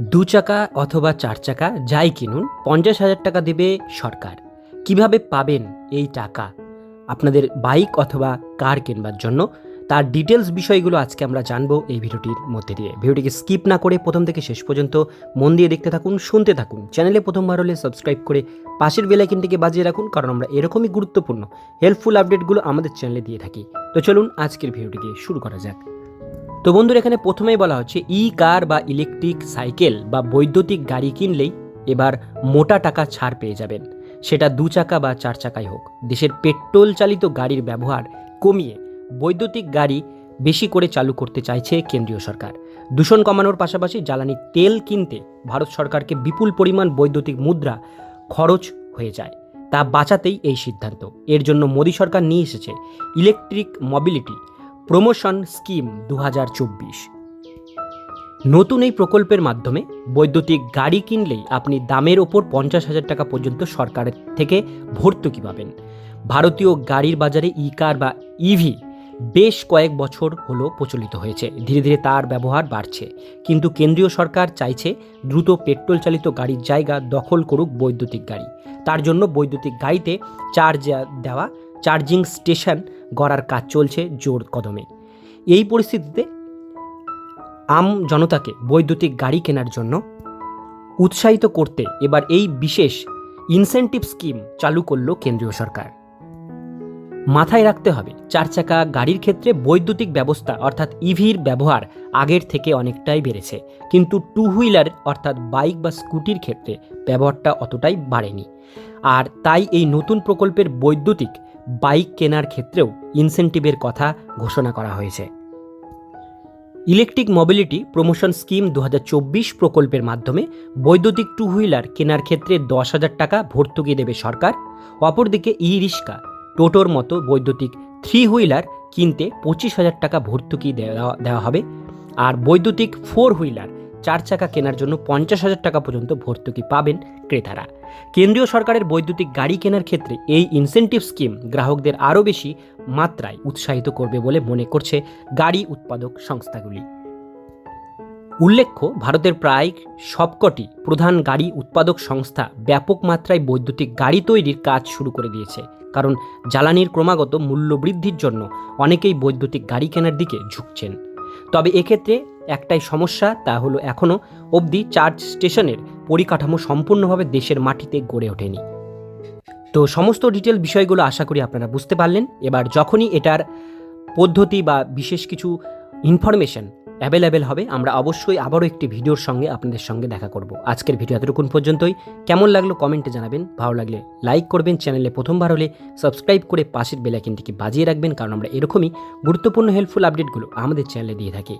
দু চাকা অথবা চার চাকা যাই কিনুন, পঞ্চাশ হাজার টাকা দেবে সরকার। কীভাবে পাবেন এই টাকা? আপনাদের বাইক অথবা কার কেনবার জন্য? তার ডিটেলস বিষয়গুলো আজকে আমরা জানব এই ভিডিওটির মধ্যে দিয়ে। ভিডিওটিকে স্কিপ না করে প্রথম থেকে শেষ পর্যন্ত মন দিয়ে দেখতে থাকুন, শুনতে থাকুন। চ্যানেলে প্রথমবার হলে সাবস্ক্রাইব করে পাশের বেলাইকিনটিকে বাজিয়ে রাখুন, কারণ আমরা এরকমই গুরুত্বপূর্ণ হেল্পফুল আপডেটগুলো আমাদের চ্যানেলে দিয়ে থাকি। তো চলুন আজকের ভিডিওটি দিয়ে শুরু করা যাক। তো বন্ধুরা, এখানে প্রথমেই বলা হচ্ছে ই কার বা ইলেকট্রিক সাইকেল বা বৈদ্যুতিক গাড়ি কিনলেই এবার মোটা টাকা ছাড় পেয়ে যাবেন। সেটা দু চাকা বা চার চাকাই হোক। দেশের পেট্রোল চালিত গাড়ির ব্যবহার কমিয়ে বৈদ্যুতিক গাড়ি বেশি করে চালু করতে চাইছে কেন্দ্রীয় সরকার। দূষণ কমানোর পাশাপাশি জ্বালানি তেল কিনতে ভারত সরকারকে বিপুল পরিমাণ বৈদ্যুতিক মুদ্রা খরচ হয়ে যায়। তা বাঁচাতেই এই সিদ্ধান্ত। এর জন্য মোদী সরকার নিয়ে এসেছে ইলেকট্রিক মোবিলিটি। প্রমোশন স্কিম দু হাজার চব্বিশ। নতুন এই প্রকল্পের মাধ্যমে বৈদ্যুতিক গাড়ি কিনলেই আপনি দামের ওপর পঞ্চাশ হাজার টাকা পর্যন্ত সরকারের থেকে ভর্তুকি পাবেন। ভারতীয় গাড়ির বাজারে ই কার বা ইভি বেশ কয়েক বছর হলো প্রচলিত হয়েছে। ধীরে ধীরে তার ব্যবহার বাড়ছে। কিন্তু কেন্দ্রীয় সরকার চাইছে দ্রুত পেট্রোল চালিত গাড়ির জায়গা দখল করুক বৈদ্যুতিক গাড়ি। তার জন্য বৈদ্যুতিক গাড়িতে চার্জ দেওয়া চার্জিং স্টেশন গড়ার কাজ চলছে জোর কদমে। এই পরিস্থিতিতে আম জনতাকে বৈদ্যুতিক গাড়ি কেনার জন্য উৎসাহিত করতে এবার এই বিশেষ ইনসেন্টিভ স্কিম চালু করল কেন্দ্রীয় সরকার। মাথায় রাখতে হবে। চার চাকা গাড়ির ক্ষেত্রে বৈদ্যুতিক ব্যবস্থা অর্থাৎ ইভির ব্যবহার আগের থেকে অনেকটাই বেড়েছে। কিন্তু টু হুইলার অর্থাৎ বাইক বা স্কুটির ক্ষেত্রে ব্যবহারটা অতটাই বাড়েনি। আর তাই এই নতুন প্রকল্পের বৈদ্যুতিক বাইক কেনার ক্ষেত্রেও ইনসেন্টিভের কথা ঘোষণা করা হয়েছে। ইলেকট্রিক মোবিলিটি প্রমোশন স্কিম দু হাজার চব্বিশ প্রকল্পের মাধ্যমে বৈদ্যুতিক টু হুইলার কেনার ক্ষেত্রে দশ হাজার টাকা ভর্তুকি দেবে সরকার। অপরদিকে ই রিক্সা টোটোর মতো বৈদ্যুতিক থ্রি হুইলার কিনতে পঁচিশ হাজার টাকা ভর্তুকি দেওয়া দেওয়া হবে। আর বৈদ্যুতিক ফোর হুইলার চার চাকা কেনার জন্য পঞ্চাশ হাজার টাকা পর্যন্ত ভর্তুকি পাবেন ক্রেতারা। কেন্দ্রীয় সরকারের বৈদ্যুতিক গাড়ি কেনার ক্ষেত্রে এই ইনসেন্টিভ স্কিম গ্রাহকদের আরও বেশি মাত্রায় উৎসাহিত করবে বলে মনে করছে গাড়ি উৎপাদক সংস্থাগুলি। উল্লেখ্য, ভারতের প্রায় সবকটি প্রধান গাড়ি উৎপাদক সংস্থা ব্যাপক মাত্রায় বৈদ্যুতিক গাড়ি তৈরির কাজ শুরু করে দিয়েছে। কারণ জ্বালানির ক্রমাগত মূল্য বৃদ্ধির জন্য অনেকেই বৈদ্যুতিক গাড়ি কেনার দিকে ঝুঁকছেন। তবে এক্ষেত্রে একটাই সমস্যা, তা হলো এখনও অবধি চার্জ স্টেশনের পরিকাঠামো সম্পূর্ণভাবে দেশের মাটিতে গড়ে ওঠেনি। তো সমস্ত ডিটেল বিষয়গুলো আশা করি আপনারা বুঝতে পারলেন। এবার যখনই এটার পদ্ধতি বা বিশেষ কিছু ইনফরমেশন অ্যাভেলেবেল হবে, আমরা অবশ্যই আবারও একটি ভিডিওর সঙ্গে আপনাদের সঙ্গে দেখা করব। আজকের ভিডিও এতটুকুন পর্যন্তই। কেমন লাগল কমেন্টে জানাবেন। ভালো লাগলে লাইক করবেন, চ্যানেলে প্রথমবার হলে সাবস্ক্রাইব করে পাশের বেলাইকিনটিকে বাজিয়ে রাখবেন, কারণ আমরা এরকমই গুরুত্বপূর্ণ হেল্পফুল আপডেটগুলো আমাদের চ্যানেলে দিয়ে থাকি।